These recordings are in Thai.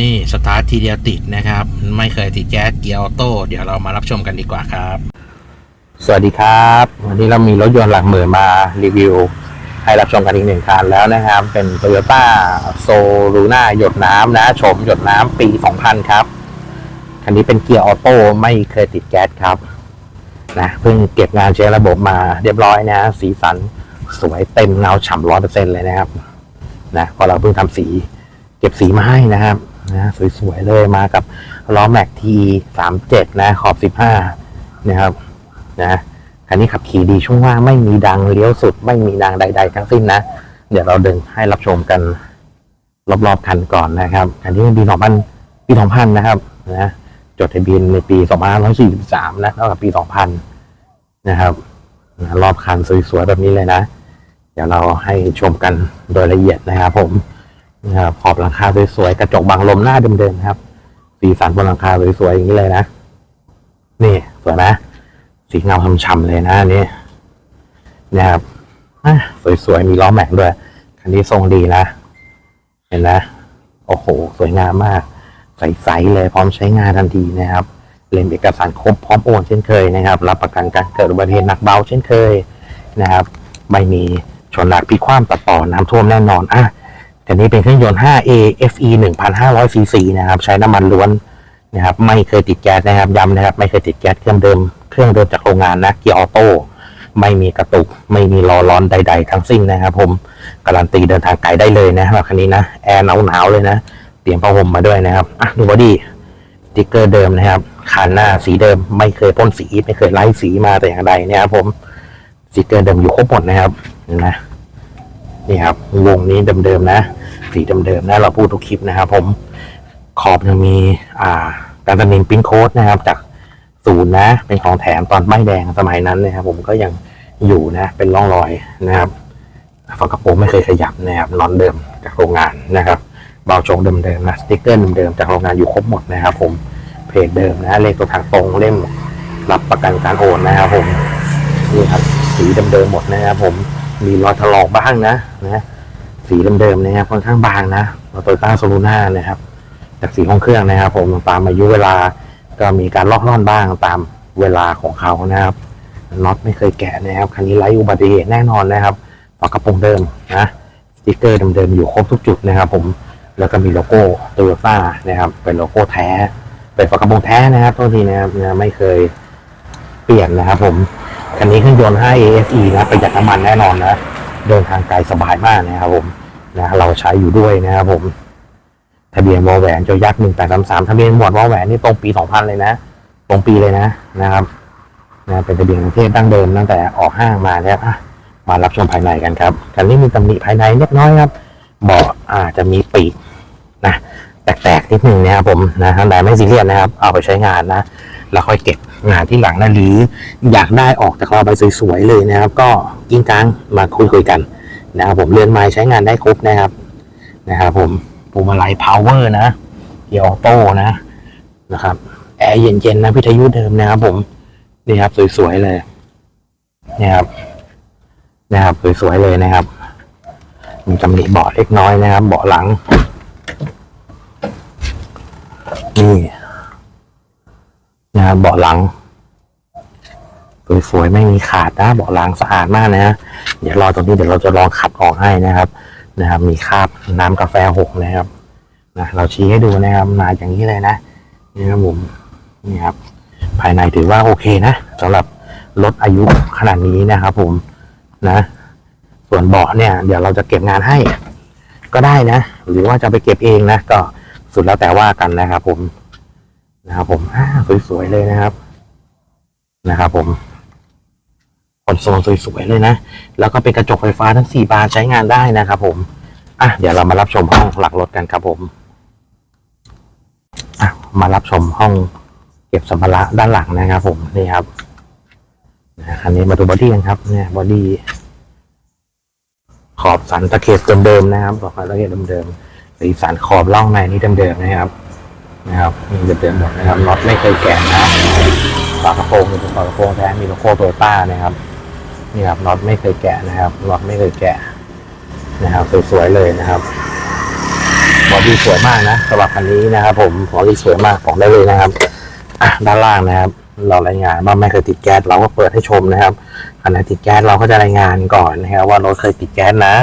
นี่สตาร์ททีเดียวติดนะครับ ไม่เคยติดแก๊สเกียร์ออโต้เดี๋ยวเรามารับชมกันดีกว่าครับ สวัสดีครับ วันนี้เรามีรถยนต์หลักหมื่นมารีวิว ให้รับชมกันอีกหนึ่งคันแล้วนะครับ เป็น Toyota s o l u n a หยดน้ำนะชมหยดน้ำปี 2000 ครับ คันนี้เป็นเกียร์ออโต้ไม่เคยติดแก๊สครับนะเพิ่งเก็บงานเช็คระบบมาเรียบร้อยนะ สีสันสวยเต็มเงาฉ่ำร้อยเปอร์เซ็นเลยนะครับนะพอเราเพิ่งทำสี เก็บสีมาให้นะครับ นะสวยๆเลยมากับล้อแม็กทีสามเจ็ดนะขอบสิบห้านะครับนะคันนี้ขับขี่ดีช่วงว่างไม่มีดังเลี้ยวสุด ไม่มีดังใด ๆ ทั้งสิ้นนะ เดี๋ยวเราเดินให้รับชมกันรอบๆคันก่อนนะครับคันนี้ปีสองพันปีสองพันนะครับนะจดทะเบียนในปีสองพันร้อยสี่สิบสามนะเท่ากับปีสองพันนะครับนะรอบคันสวยๆแบบนี้เลยนะ เดี๋ยวเราให้ชมกันโดยละเอียดนะครับผม นะครับขอบหลังคาสวยๆกระจกบังลมหน้าเดิมๆครับ สีสันบนหลังคาสวยๆอย่างนี้เลยนะนี่สวยไหมสีเงาช่ำๆเลยนะอันนี่นะครับสวยๆมีล้อแม็กด้วย คันนี้ทรงดีนะ เห็นนะโอ้โห สวยงามมาก ใสๆเลยพร้อมใช้งานทันทีนะครับเล่มเอกสารครบพร้อมโอนเช่นเคยนะครับ รับประกันการเกิดอุบัติเหตุหนักเบาเช่นเคยนะครับ ไม่มีชนหนักพลิกคว่ำตัดต่อน้ำท่วมแน่นอนอะ แต่นี้เป็นเครื่องยนต์ 5A FE 1,500 cc นะครับ ใช้น้ำมันล้วนนะครับ ไม่เคยติดแก๊สนะครับย้ำนะครับ ไม่เคยติดแก๊สเครื่องเดิม เครื่องเดิมจากโรงงานนะ เกียร์ออโต้ ไม่มีกระตุก ไม่มีล้อร้อนใด ๆ ทั้งสิ้นนะครับผม การันตีเดินทางไกลได้เลยนะแบบคันนี้นะ แอร์หนาวๆเลยนะ เตรียมผ้าห่มมาด้วยนะครับ อะดูบอดี้ติ๊กเกอร์เดิมนะครับคันหน้าสีเดิม ไม่เคยพ่นสี ไม่เคยไล่สีมาแต่อย่างใดนะครับผมสติ๊กเกอร์เดิมอยู่ครบหมดนะครับนไหม นี่ครับวงนี้เดิมๆนะ สีเดิมๆนะเราพูดทุกคลิปนะครับ ผมขอบยังมีอ่าการตัดนินปิ้นโค้ดนะครับ จากศูนย์นะ เป็นของแถมตอนไม่แดงสมัยนั้นนะครับ ผมก็ยังอยู่นะ เป็นร่องรอยนะครับฝากระโปรงไม่เคยขยับนะครับนอนเดิมจากโรงงานนะครับเบาชงเดิมๆนะสติ๊กเกอร์เดิมๆจากโรงงานอยู่ครบหมดนะครับ ผมเพจเดิมนะเลขตัวทางตรงเล่มรับประกันการโอนนะครับ ผมนี่ครับสีเดิมๆหมดนะครับ ผม มีรอยถลอกบ้างนะนะสีเดิมๆนะครับค่อนข้างบางนะโตโยต้าโซลูน่านะครับ จากสีห้องเครื่องนะครับ ผมตามอายุเวลาก็มีการลอกล่อนบ้างตามเวลาของเขานะครับน็อตไม่เคยแกะนะครับคันนี้ไร้อุบัติเหตุแน่นอนนะครับฝากระโปรงเดิมนะสติกเกอร์เดิมๆอยู่ครบทุกจุดนะครับ ผมแล้วก็มีโลโก้โตโยต้านะครับ เป็นโลโก้แท้ เป็นฝากระโปรงแท้นะครับโทษทีนะครับไม่เคยเปลี่ยนนะครับ ผม คันนี้เครื่องยนต์ 5 ASE นะประหยัดน้ำมันแน่นอนนะ เดินทางไกลสบายมากนะครับผมนะเราใช้อยู่ด้วยนะครับผม ทะเบียนวอลแหวนจอยักษ์หนึ่งแปดสามสามทะเบียนหมวดวอลแหวนนี่ตรงปีสองพันเลยนะ ตรงปีเลยนะนะครับนะเป็นทะเบียนประเทศดั้งเดิมตั้งแต่ออกห้างมาแล้วมารับชมภายในกันครับคันนี้มีตำหนิภายในเล็กน้อยครับเบาะอาจจะมีปีกนะแตกๆนิดหนึ่งนะครับผมนะท่านใดไม่ซีเรียสนะครับ เอาไปใช้งานนะ แล้วค่อยเก็บ งานที่หลังนะหรืออยากได้ออกจากเราไปสวยๆเลยนะครับ ก็กิ้งกลางมาคุยคุยกันนะครับผมเรือนไม้ใช้งานได้ครบนะครับนะครับผมปูมาลัยพาวเวอร์นะเกียร์ออโต้นะนะครับแอร์เย็นๆนะพิทยุเดิมนะครับผมนี่ครับสวยๆเลยนะครับนะครับสวยๆเลยนะครับมีตำหนิเบาะเล็กน้อยนะครับ เบาะหลังนี่ นะครับเบาะหลังสวยๆไม่มีขาดนะเบาะหลังสะอาดมากนะฮะเดี๋ยวรอตรงนี้เดี๋ยวเราจะลองขับออกให้นะครับ นะครับ มีคราบน้ำกาแฟหกนะครับนะเราชี้ให้ดูนะครับมาอย่างนี้เลยนะนี่ครับผมนี่ครับ ภายในถือว่าโอเคนะสำหรับรถอายุขนาดนี้นะครับผมนะ ส่วนเบาะเนี่ย เดี๋ยวเราจะเก็บงานให้ ก็ได้นะ หรือว่าจะไปเก็บเองนะก็สุดแล้วแต่ว่ากันนะครับผม นะครับผมอ่าสวยๆเลยนะครับ นะครับผมคอนโซลสวยๆเลยนะ แล้วก็เป็นกระจกไฟฟ้าทั้งสี่บานใช้งานได้นะครับผม อะ เดี๋ยวเรามารับชมห้องหลักรถกันครับผม อะ มารับชมห้องเก็บสัมภาระด้านหลังนะครับผมนี่ครับนะคันนี้มาดูบอดี้กันครับ เนี่ยบอดี้ขอบสันตะเข็บเดิมๆนะครับขอบสันตะเข็บเดิมๆสีสันขอบล่องในนี่เดิมๆนะครับ นะครับมีเดิมๆหมดนะครับน็อตไม่เคยแกะนะฝากระโปรงมีฝากระโปรงแท้มีโลโก้โตโยต้านะครับนี่ครับน็อตไม่เคยแกะนะครับน็อตไม่เคยแกะนะครับสวยๆเลยนะครับบอดี้สวยมากนะสำหรับคันนี้นะครับ ผมบอดี้สวยมากบอกได้เลยนะครับอะด้านล่างนะครับ เรารายงานว่าไม่เคยติดแก๊สเราก็เปิดให้ชมนะครับขณะติดแก๊สเราก็จะรายงานก่อนนะครับว่ารถเคยติดแก๊สนะ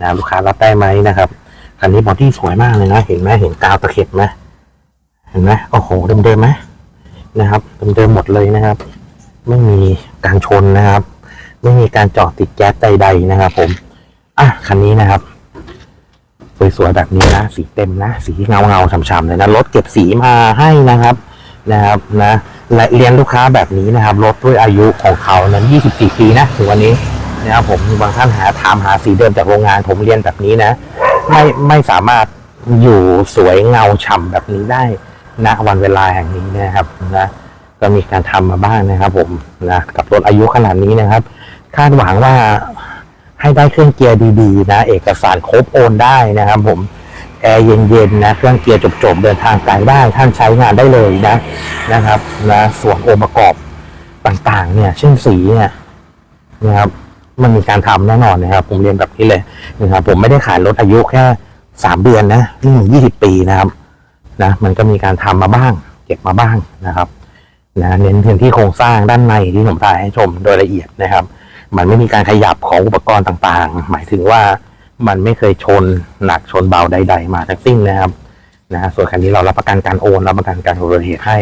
นะลูกค้ารับได้ไหมนะครับคันนี้บอดี้สวยมากเลยนะ เห็นไหมเห็นกาวตะเข็บไหม เห็นไหมโอ้โหเดิมๆไหมนะครับเดิมๆหมดเลยนะครับ ไม่มีการชนนะครับ ไม่มีการเจาะติดแก๊สใดๆนะครับ ผมอะคันนี้นะครับสวยๆแบบนี้นะสีเต็มนะสีเงาเงาๆฉ่ำๆเลยนะรถเก็บสีมาให้นะครับนะครับนะและเรียนลูกค้าแบบนี้นะครับรถด้วยอายุของเขานั้น24 ปีนะถึงวันนี้นะครับผมบางท่านหาถามหาสีเดิมจากโรงงานผมเรียนแบบนี้นะ ไม่ไม่สามารถอยู่สวยเงาฉ่ำแบบนี้ได้ ณวันเวลาแห่งนี้นะครับนะก็มีการทำมาบ้างนะครับ ผมนะกับรถอายุขนาดนี้นะครับ คาดหวังว่าให้ได้เครื่องเกียร์ดีๆ นะ เอกสารครบโอนได้นะครับ ผมแอร์เย็นๆนะเครื่องเกียร์จบๆเดินทางไกลได้ท่านใช้งานได้เลยนะนะครับนะส่วนองค์ประกอบต่างๆ เนี่ย เช่นสีเนี่ยนะครับ มันมีการทำแน่นอนนะครับ ผมเรียนแบบนี้เลยนะครับ ผมไม่ได้ขายรถอายุแค่สามเดือนนะนี่ยี่สิบปีนะครับ นะมันก็มีการทำมาบ้าง เก็บมาบ้างนะครับนะเน้นเพียงที่โครงสร้างด้านในที่ผมถ่ายให้ชมโดยละเอียดนะครับ มันไม่มีการขยับของอุปกรณ์ต่างๆ หมายถึงว่ามันไม่เคยชนหนักชนเบาใด ๆ มาทั้งสิ้นนะครับนะส่วนคันนี้เรารับประกันการโอนรับประกันการอุบัติเหตุให้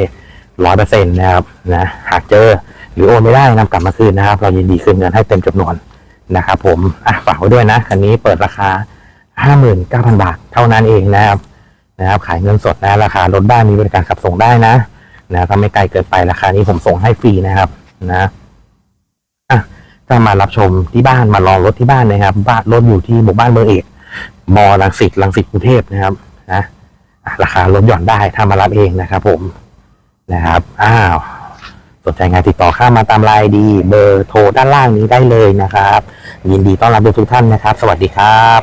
ร้อยเปอร์เซ็นต์นะครับนะหากเจอหรือโอนไม่ได้นำกลับมาคืนนะครับ เรายินดีคืนเงินให้เต็มจำนวนนะครับผมอะฝากไว้ด้วยนะคันนี้เปิดราคาห้าหมื่นเก้าพันบาทเท่านั้นเองนะครับ นะครับ ขายเงินสดนะ ราคารถบ้านมีบริการขับส่งได้นะนะถ้าไม่ไกลเกินไปราคานี้ผมส่งให้ฟรีนะครับ นะอะถ้ามารับชมที่บ้านมาลองรถที่บ้านนะครับ บ้านรถอยู่ที่หมู่บ้านเมืองเอกมอลังสิตลังสิตกรุงเทพนะครับนะอะราคาลดหย่อนได้ถ้ามารับเองนะครับ ผมนะครับ อ้าวสนใจงานติดต่อเข้ามาตามไลน์ดี เบอร์โทรด้านล่างนี้ได้เลยนะครับ ยินดีต้อนรับทุกท่านนะครับ สวัสดีครับ